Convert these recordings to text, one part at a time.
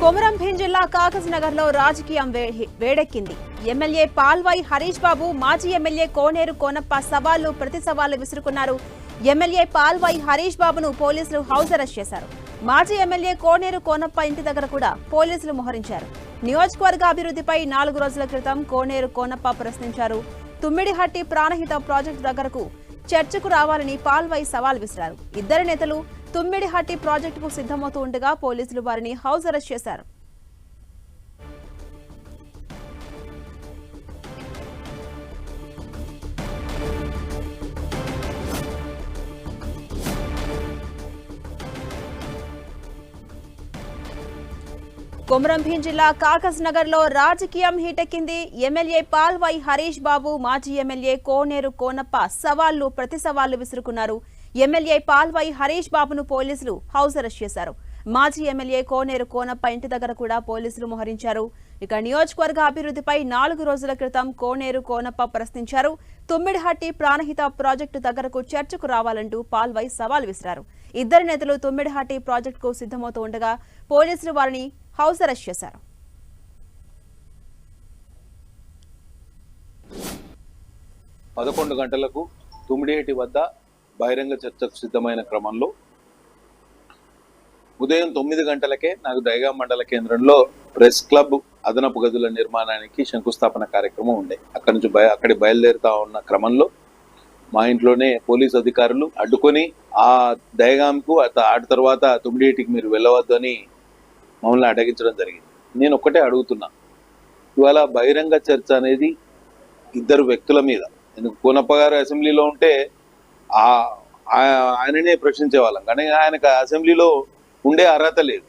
కొమరంభీం జిల్లా కాగజ్ నగర్లో రాజకీయం వే- వేడెక్కింది. ఎమ్మెల్యే పాల్వై హరీష్ బాబు మాజీ ఎమ్మెల్యే కోనేరు కోనప్ప సవాళ్ళు ప్రతి సవాళ్ళు విసురుకున్నారు. ఎమ్మెల్యే పాల్వై హరీష్ బాబును పోలీసులు హౌస్ అరెస్ట్ చేశారు. మాజీ ఎమ్మెల్యే కోనేరు కోనప్ప ఇంటి దగ్గర కూడా పోలీసులు మోహరించారు. నియోజకవర్గ అభివృద్ధిపై నాలుగు రోజుల క్రితం కోనేరు కోనప్ప ప్రశ్నించారు. తుమ్మిడిహట్టి ప్రాణహిత ప్రాజెక్టు దగ్గరకు చర్చకు రావాలని పాల్వై సవాల్ విసిరారు. ఇద్దరు నేతలు తుమ్మిడిహట్టి ప్రాజెక్టుకు సిద్ధమవుతూ ఉండగా పోలీసులు వారిని హౌస్ అరెస్ట్ చేశారు. కొమరంభీం జిల్లా కాకస్ నగర్లో రాజకీయం హీటెక్కింది ఎమ్మెల్యే పాల్వై హరీష్ బాబు. మాజీ ఎమ్మెల్యే కోనేరు కోనప్ప సవాళ్ళు ప్రతి సవాళ్ళు విసురుకున్నారు. ఎమ్మెల్యే పాల్వై హరీష్ బాబును పోలీసులు హౌస్ అరెస్ట్ చేశారు. మాజీ ఎమ్మెల్యే కోనేరు కోనప్ప ఇంటి దగ్గర కూడా పోలీసులు మోహరించారు. ఇక నియోజకవర్గ అభివృద్ధిపై నాలుగు రోజుల క్రితం కోనేరు కోనప్ప ప్రశ్నించారు. తుమ్మిడిహట్టి ప్రాణహిత ప్రాజెక్టు దగ్గరకు చర్చకు రావాలంటూ పాల్వై సవాల్ విసిరారు. ఇద్దరు నేతలు తుమ్మిడిహట్టి ప్రాజెక్టుకు సిద్ధమవుతూ ఉండగా పోలీసులు వారిని హౌస్ అరెస్ట్ చేశారు. పదకొండు గంటలకు తుమ్మిడిహేటి వద్ద బహిరంగ చర్చకు సిద్ధమైన క్రమంలో ఉదయం తొమ్మిది గంటలకే నాకు దైగా మండల కేంద్రంలో ప్రెస్ క్లబ్ అదనపు గదుల నిర్మాణానికి శంకుస్థాపన కార్యక్రమం ఉండే. అక్కడి నుంచి బయ అక్కడి బయలుదేరుతా ఉన్న క్రమంలో మా ఇంట్లోనే పోలీస్ అధికారులు అడ్డుకొని ఆ దయగాంకు ఆ- తర్వాత తుమ్మిడిహేటికి మీరు వెళ్ళవద్దు అని మమ్మల్ని అడగించడం జరిగింది. నేను ఒక్కటే అడుగుతున్నా. ఇవాళ బహిరంగ చర్చ అనేది ఇద్దరు వ్యక్తుల మీద. ఎందుకు? కోనప్ప గారు అసెంబ్లీలో ఉంటే ఆ ఆయననే ప్రశ్నించే వాళ్ళం కానీ ఆయనకు అసెంబ్లీలో ఉండే అర్హత లేదు.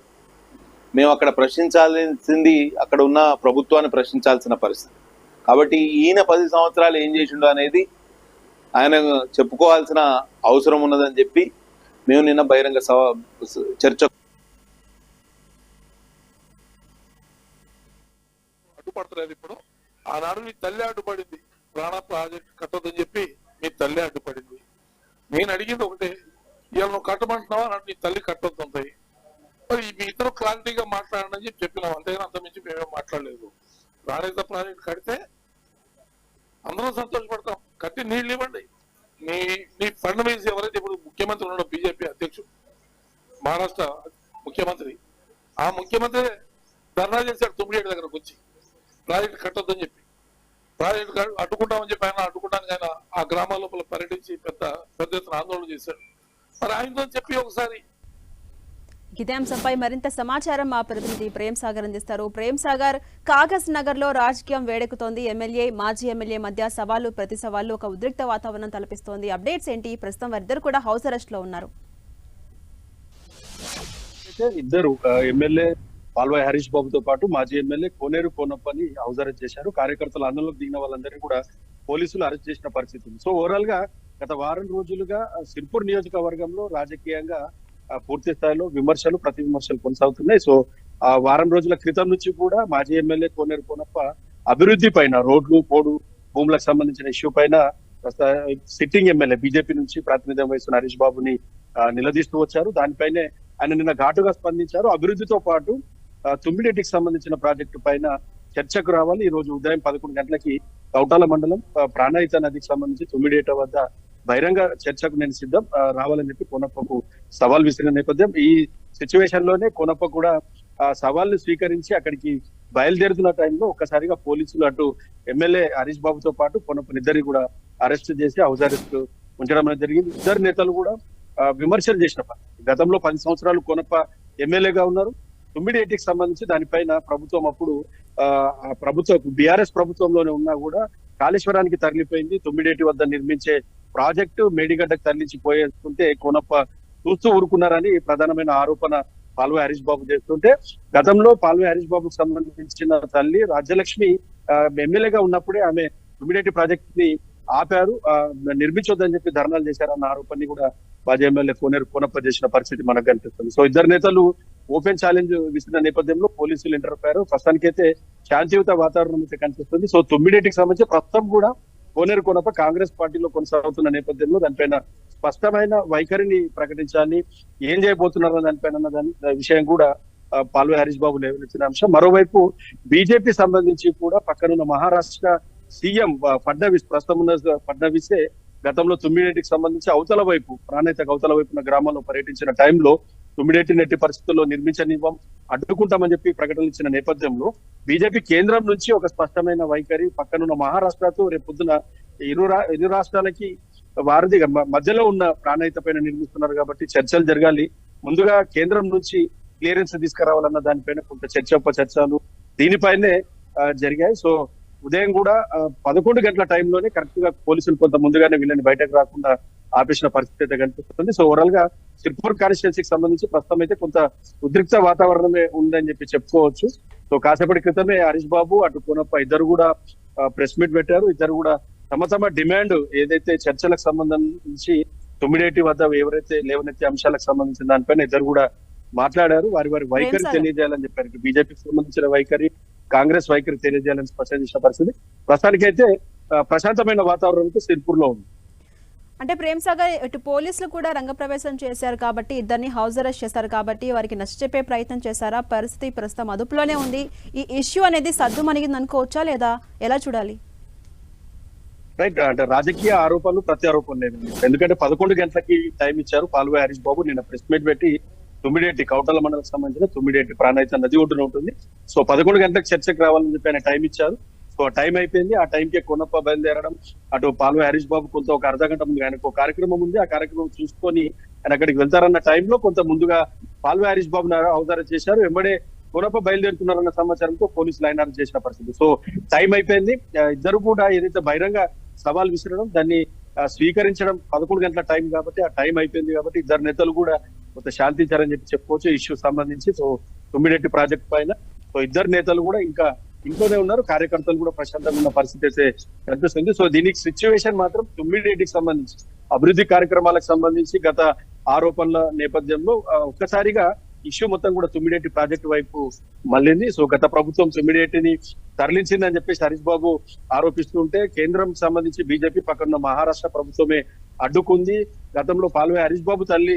మేము అక్కడ ప్రశ్నించాల్సింది అక్కడ ఉన్న ప్రభుత్వాన్ని ప్రశ్నించాల్సిన పరిస్థితి. కాబట్టి ఈయన పది సంవత్సరాలు ఏం చేసిండు అనేది ఆయన చెప్పుకోవాల్సిన అవసరం ఉన్నదని చెప్పి మేము నిన్న బహిరంగ సభ చర్చ లేదు ఇప్పుడు. ఆనాడు మీ తల్లి అడ్డుపడింది. ప్రాణ ప్రాజెక్ట్ కట్టొద్దని చెప్పి మీ తల్లి అడ్డుపడింది. నేను అడిగింది ఒకటే ఇవాళ నువ్వు కట్టమంటున్నావా? అన్నట్టు నీ తల్లి కట్టొద్దుంటాయి మరి మీ ఇద్దరు క్లారిటీగా మాట్లాడండి అని చెప్పి చెప్పినాం. అంతేగాని అంత మించి మేమేం మాట్లాడలేదు. రాణిత ప్రాజెక్ట్ కడితే అందరం సంతోషపడతాం. కట్టి నీళ్ళు ఇవ్వండి. నీ నీ ఫండ్ మీద ఎవరైతే ఇప్పుడు ముఖ్యమంత్రి ఉన్నాడో బీజేపీ అధ్యక్షుడు మహారాష్ట్ర ముఖ్యమంత్రి ఆ ముఖ్యమంత్రి ధర్నా చేశాడు తుమ్మిడి దగ్గరకు వచ్చి ప్రాజెక్ట్ కట్టొద్దని చెప్పి. ప్రాజెక్ట్ కట్- అడ్డుకుంటామని చెప్పి ఆయన అడ్డుకుంటానికి ఆయన ఆ గ్రామాల లోపల పర్యటించి పెద్ద పెద్ద ఎత్తున ఆందోళన చేశాడు. మరి ఆయనతో చెప్పి ఒకసారి. ఇదే అంశంపై మరింత సమాచారం మా ప్రతినిధి ప్రేమ్ సాగర్ అందిస్తారు. ప్రేమ్ సాగర్ కాగజ్ నగర్లో రాజకీయం వేడెక్కుతోంది. ఎమ్మెల్యే మాజీ ఎమ్మెల్యే మధ్య సవాళ్ళు ప్రతి సవాళ్ళు ఒక ఉద్రిక్త వాతావరణం తలపిస్తోంది. అప్డేట్స్ ఏంటి? ప్రస్తుతం వారిద్దరు కూడా హౌస్ అరెస్ట్లో ఉన్నారు ఇద్దరు ఎమ్మెల్యే పాల్వాయి హరీష్ బాబుతో పాటు మాజీ ఎమ్మెల్యే కోనేరు కోనప్పని హౌస్ అరెస్ట్ చేశారు. కార్యకర్తలు ఆందోళనకు దిగిన వాళ్ళందరినీ కూడా పోలీసులు అరెస్ట్ చేసిన పరిస్థితి ఉంది. సో ఓవరాల్గా గత వారం రోజులుగా సిర్పూర్ నియోజకవర్గంలో రాజకీయంగా పూర్తి స్థాయిలో విమర్శలు ప్రతి విమర్శలు కొనసాగుతున్నాయి. సో ఆ వారం రోజుల క్రితం నుంచి కూడా మాజీ ఎమ్మెల్యే కోనేరు కోనప్ప అభివృద్ధి పైన రోడ్లు పోడు భూములకు సంబంధించిన ఇష్యూ పైన ప్రస్తుత సిట్టింగ్ ఎమ్మెల్యే బీజేపీ నుంచి ప్రాతినిధ్యం వహిస్తున్న హరీష్ బాబుని నిలదీస్తూ వచ్చారు. దానిపైనే ఆయన నిన్న ఘాటుగా స్పందించారు. అభివృద్ధితో పాటు తుమ్మిడేటికి సంబంధించిన ప్రాజెక్టు పైన చర్చకు రావాలి. ఈ రోజు ఉదయం పదకొండు గంటలకి కౌటాల మండలం ప్రాణాయిత నదికి సంబంధించి తుమ్మిడేట వద్ద బహిరంగ చర్చకు నేను సిద్ధం. రావాలని చెప్పి కోనప్పకు సవాల్ విసిరిన నేపథ్యం. ఈ సిచ్యువేషన్లోనే కోనప్ప కూడా ఆ సవాల్ని స్వీకరించి అక్కడికి బయలుదేరుతున్న టైంలో ఒక్కసారిగా పోలీసులు అటు ఎమ్మెల్యే హరీష్ బాబుతో పాటు కొనప్పనిద్దరిని కూడా అరెస్ట్ చేసి హౌస్ అరెస్ట్ ఉంచడం అనేది జరిగింది. ఇద్దరు నేతలు కూడా విమర్శలు చేసిన గతంలో పది సంవత్సరాలు కొనప్ప ఎమ్మెల్యేగా ఉన్నారు. తొమ్మిది సంబంధించి దానిపైన ప్రభుత్వం అప్పుడు ఆ ప్రభుత్వ బీఆర్ఎస్ ప్రభుత్వంలోనే ఉన్నా కూడా కాళేశ్వరానికి తరలిపోయింది. తొమ్మిడేటి వద్ద నిర్మించే ప్రాజెక్టు మేడిగడ్డకు తరలించి పోయేస్తుంటే కోనప్ప చూస్తూ ఊరుకున్నారని ప్రధానమైన ఆరోపణ పాల్వే హరీష్ బాబు చేస్తుంటే గతంలో పాల్వే హరీష్ బాబుకు సంబంధించిన తల్లి రాజ్యలక్ష్మి ఎమ్మెల్యేగా ఉన్నప్పుడే ఆమె తొమ్మిడేటి ప్రాజెక్ట్ని ఆపారు. నిర్మించొద్దని చెప్పి ధర్నాలు చేశారన్న ఆరోపణని కూడా మాజీ ఎమ్మెల్యే కోనేరు కోనప్ప చేసిన పరిస్థితి మనకు కనిపిస్తుంది. సో ఇద్దరు నేతలు ఓపెన్ ఛాలెంజ్ విసిన నేపథ్యంలో పోలీసులు ఎంటర్ అయ్యారు ప్రస్తుతానికైతే శాంతియుత వాతావరణం అయితే కనిపిస్తుంది. సో తొమ్మిడేటికి సంబంధించి ప్రస్తుతం కూడా కోనేరు కోనప్ప కాంగ్రెస్ పార్టీలో కొనసాగుతున్న నేపథ్యంలో దానిపైన స్పష్టమైన వైఖరిని ప్రకటించాలి. ఏం చేయబోతున్నారు దానిపైన దాని విషయం కూడా పాల్వే హరీష్ బాబు లేవనెత్తిన అంశం. మరోవైపు బీజేపీ సంబంధించి కూడా పక్కనున్న మహారాష్ట్ర సీఎం ఫడ్నవీస్ ప్రస్తుతం ఉన్న ఫడ్నవీసే గతంలో తుమ్మిడేటికి సంబంధించి అవతల వైపు ప్రాణహిత అవతల వైపున గ్రామంలో పర్యటించిన టైంలో తుమ్మిడేటి నెట్టి పరిస్థితుల్లో నిర్మించనివ్వం అడ్డుకుంటామని చెప్పి ప్రకటన ఇచ్చిన నేపథ్యంలో బీజేపీ కేంద్రం నుంచి ఒక స్పష్టమైన వైఖరి పక్కనున్న మహారాష్ట్రతో రేపు పొద్దున ఇరు రా- ఇరు రాష్ట్రాలకి వారిది మధ్యలో ఉన్న ప్రాణహిత పైన నిర్మిస్తున్నారు కాబట్టి చర్చలు జరగాలి. ముందుగా కేంద్రం నుంచి క్లియరెన్స్ తీసుకురావాలన్న దానిపైన కొంత చర్చ యొక్క చర్చలు దీనిపైనే జరిగాయి. సో ఉదయం కూడా పదకొండు గంటల టైంలోనే కరెక్ట్గా పోలీసులు కొంత ముందుగానే వీళ్ళని బయటకు రాకుండా ఆపేసిన పరిస్థితి అయితే కనిపిస్తుంది. సో ఓవరాల్గా సిర్పూర్ కాన్స్టిట్యున్సీకి సంబంధించి ప్రస్తుతం అయితే కొంత ఉద్రిక్త వాతావరణమే ఉందని చెప్పి చెప్పుకోవచ్చు. సో కాసేపటి క్రితమే హరీష్ బాబు అటు కోనప్ప ఇద్దరు కూడా ప్రెస్ మీట్ పెట్టారు. ఇద్దరు కూడా తమ తమ డిమాండ్ ఏదైతే చర్చలకు సంబంధించి తొమ్మిడేటి వద్ద ఎవరైతే లేవనెత్తే అంశాలకు సంబంధించిన దానిపైన ఇద్దరు కూడా మాట్లాడారు. వారి వారి వైఖరి. తెలియజేయాలని చెప్పారు. బీజేపీకి సంబంధించిన వైఖరి కాంగ్రెస్ వైఖరి తెలియజేయాలని స్పష్టం చేసిన పరిస్థితి. ప్రస్తుతానికైతే ప్రశాంతమైన వాతావరణంతో సిర్పూర్లో ఉంది. అంటే ప్రేమ్ సాగర్ ఇటు పోలీసులు కూడా రంగప్రవేశం చేశారు కాబట్టి ఇద్దరిని హౌస్ అరెస్ట్ చేశారు కాబట్టి వారికి నచ్చచెప్పే ప్రయత్నం చేశారా? పరిస్థితి ప్రస్తుతం అదుపులోనే ఉంది. ఈ ఇష్యూ అనేది సద్దు మణిగింది అనుకోవచ్చా లేదా? ఎలా చూడాలి? రైట్ అంటే రాజకీయ ఆరోపణలు ప్రత్యారోపణలు ఎందుకంటే పదకొండు గంటలకి టైం ఇచ్చారు పాల్వే హరీష్ బాబు. నిన్న ప్రెస్ మీట్ పెట్టి తుమ్మిడేటి కౌటల మండలకు సంబంధించిన తుమ్మిడేటి ప్రాణాయిత నది ఒడ్డున ఉంటుంది. సో పదకొండు గంటలకు చర్చకు రావాలని చెప్పి ఆయన టైం ఇచ్చారు. సో టైం అయిపోయింది. ఆ టైంకి కొనప్ప బయలుదేరడం అటు పాల్వ హరీష్ బాబు కొంత ఒక అర్ధ గంట ముందు ఆయనకు ఒక కార్యక్రమం ఉంది. ఆ కార్యక్రమం చూసుకొని ఆయన అక్కడికి వెళ్తారన్న టైంలో కొంత ముందుగా పాల్వ హరీష్ బాబు అవతారం చేశారు. వెంబడే కొనప్ప బయలుదేరుతున్నారన్న సమాచారంతో పోలీసులు ఆయన అరెస్ట్ చేసిన పరిస్థితి. సో టైం అయిపోయింది. ఇద్దరు కూడా ఏదైతే బహిరంగ సవాల్ విసిరడం దాన్ని స్వీకరించడం పదకొండు గంటల టైం కాబట్టి ఆ టైం అయిపోయింది కాబట్టి ఇద్దరు నేతలు కూడా కొంత శాంతించారని చెప్పి చెప్పుకోవచ్చు. ఇష్యూ సంబంధించి సో తొమ్మిడెట్టి ప్రాజెక్ట్ పైన సో ఇద్దరు నేతలు కూడా ఇంకా ఇంట్లోనే ఉన్నారు. కార్యకర్తలు కూడా ప్రశాంతంగా ఉన్న పరిస్థితి అయితే కనిపిస్తుంది. సో దీనికి సిచ్యువేషన్ మాత్రం తొమ్మిడేటికి సంబంధించి అభివృద్ధి కార్యక్రమాలకు సంబంధించి గత ఆరోపణల నేపథ్యంలో ఒక్కసారిగా ఇష్యూ మొత్తం కూడా తుమ్మిడేటి ప్రాజెక్టు వైపు మళ్ళింది. సో గత ప్రభుత్వం తుమ్మిడేటిని తరలించిందని చెప్పేసి హరీష్ బాబు ఆరోపిస్తుంటే కేంద్రం సంబంధించి బీజేపీ పక్కన మహారాష్ట్ర ప్రభుత్వమే అడ్డుకుంది. గతంలో పాల్వే హరీష్ బాబు తల్లి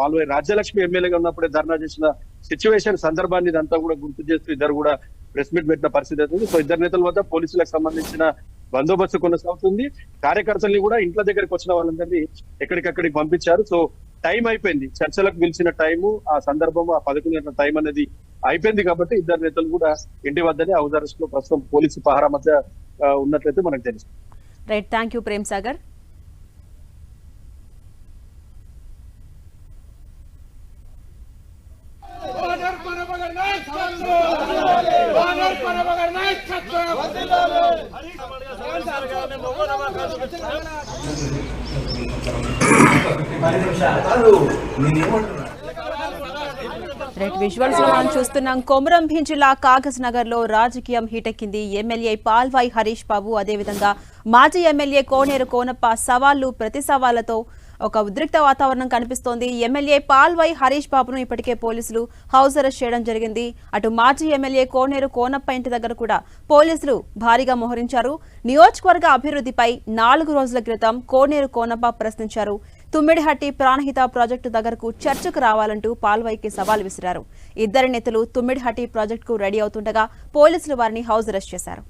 పాల్వే రాజ్యలక్ష్మి ఎమ్మెల్యేగా ఉన్నప్పుడే ధర్నా చేసిన సిచ్యువేషన్ సందర్భాన్ని ఇదంతా కూడా గుర్తు చేస్తూ ఇద్దరు కూడా ప్రెస్ మీట్ పెట్టిన పరిస్థితి అవుతుంది సో ఇద్దరు నేతల వద్ద పోలీసులకు సంబంధించిన బందోబస్తు కొనసాగుతుంది. కార్యకర్తల్ని కూడా ఇంట్ల దగ్గరికి వచ్చిన వాళ్ళందరినీ ఎక్కడికక్కడికి పంపించారు. సో టైం అయిపోయింది. చర్చలకు పిలిచిన టైము ఆ సందర్భము ఆ పదకొండు గంటల టైం అనేది అయిపోయింది కాబట్టి ఇద్దరు నేతలు కూడా ఇంటి వద్దనే హౌస్ అరెస్ట్లో ప్రస్తుతం పోలీసు పహారా మధ్య ఉన్నట్లయితే మనకు తెలుసు. Right. Thank you Prem Sagar. Right విజువల్స్లో మనం చూస్తున్నాం. కొమరం జిల్లా కాగజ్ నగర్లో రాజకీయం హీటెక్కింది ఎమ్మెల్యే పాల్వాయి హరీష్ బాబు. అదేవిధంగా మాజీ ఎమ్మెల్యే కోనేరు కోనప్ప సవాళ్ళు ప్రతి సవాళ్ళతో ఒక ఉద్రిక్త వాతావరణం కనిపిస్తోంది. ఎమ్మెల్యే పాల్వై హరీష్ బాబును ఇప్పటికే పోలీసులు హౌస్ అరెస్ట్ చేయడం జరిగింది. అటు మాజీ ఎమ్మెల్యే కోనేరు కోనప్ప ఇంటి దగ్గర కూడా పోలీసులు భారీగా మోహరించారు. నియోజకవర్గ అభివృద్ధిపై నాలుగు రోజుల క్రితం కోనేరు కోనప్ప ప్రశ్నించారు. తుమ్మిడిహట్టి ప్రాణహిత ప్రాజెక్టు దగ్గరకు చర్చకు రావాలంటూ పాల్వైకి సవాల్ విసిరారు. ఇద్దరి నేతలు తుమ్మిడిహట్టి ప్రాజెక్టుకు రెడీ అవుతుండగా పోలీసులు వారిని హౌస్ అరెస్ట్ చేశారు.